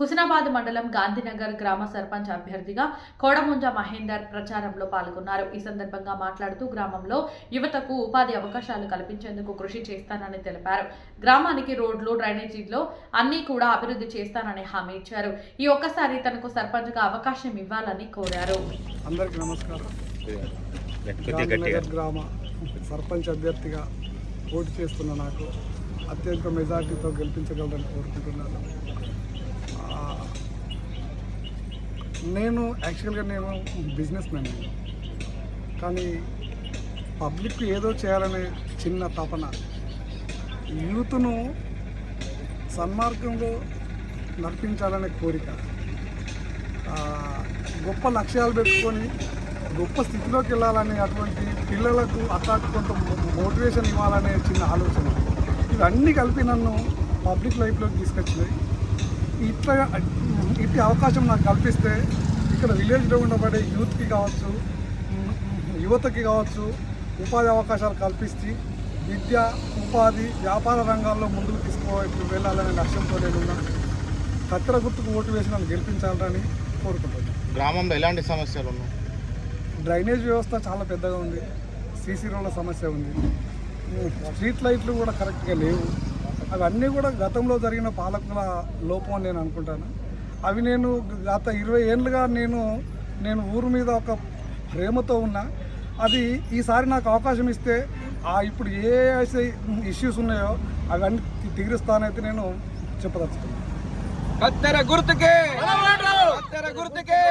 హుస్నాబాద్ మండలం గాంధీనగర్ గ్రామ సర్పంచ్ అభ్యర్థిగా కోడముంజ మహేందర్ ప్రచారంలో పాల్గొన్నారు. ఈ సందర్భంగా మాట్లాడుతూ గ్రామంలో యువతకు ఉపాధి అవకాశాలు కల్పించేందుకు కృషి చేస్తానని తెలిపారు. గ్రామానికి రోడ్లు డ్రైనేజీలో అన్ని కూడా అభివృద్ధి చేస్తానని హామీ ఇచ్చారు. ఈ ఒక్కసారి తనకు సర్పంచ్గా అవకాశం ఇవ్వాలని కోరారు. అందరికీ నమస్కారం. గ్రామ సర్పంచ్ అభ్యర్థిగా పోటీ చేస్తున్న నాకు అత్యధిక మెజార్టీతో గెలిపించగలరని కోరుకుంటున్నాను ఆ, నేను యాక్చువల్గా నేను బిజినెస్ మ్యాన్ కానీ పబ్లిక్ ఏదో చేయాలనే చిన్న తపన. యూత్ను సన్మార్గంలో నడిపించాలనే కోరిక. గొప్ప లక్ష్యాలు పెట్టుకొని గొప్ప స్థితిలోకి వెళ్ళాలని అటువంటి పిల్లలకు అట్లాంటి కొంత మోటివేషన్ ఇవ్వాలనే చిన్న ఆలోచన. ఇవన్నీ కలిపి నన్ను పబ్లిక్ లైఫ్లోకి తీసుకొచ్చినాయి. ఇట్లా ఇట్టి అవకాశం నాకు కల్పిస్తే ఇక్కడ విలేజ్లో ఉండబడే యూత్కి కావచ్చు యువతకి కావచ్చు ఉపాధి అవకాశాలు కల్పించి విద్య ఉపాధి వ్యాపార రంగాల్లో ముందుకు తీసుకోవైపు వెళ్ళాలనే లక్ష్యంతో నేను కత్తెర గుర్తుకు ఓటు వేసి నన్ను గెలిపించాలని కోరుకుంటున్నాను గ్రామంలో ఎలాంటి సమస్యలు ఉన్నాయి డ్రైనేజ్ వ్యవస్థ చాలా పెద్దగా ఉంది. సీసీ రోడ్ల సమస్య ఉంది. స్ట్రీట్ లైట్లు కూడా కరెక్ట్గా లేవు. అవన్నీ కూడా గతంలో జరిగిన పాలకుల లోపం నేను అనుకుంటాను. అవి నేను గత ఇరవై ఏళ్ళుగా నేను నేను ఊరు మీద ఒక ప్రేమతో ఉన్నా. అది ఈసారి నాకు అవకాశం ఇస్తే ఆ ఇప్పుడు ఏ ఇష్యూస్ ఉన్నాయో అవన్నీ తీరుస్తానైతే నేను చెప్పదలుచుకున్నాను. కత్తెర గుర్తుకే! గుర్తుకే!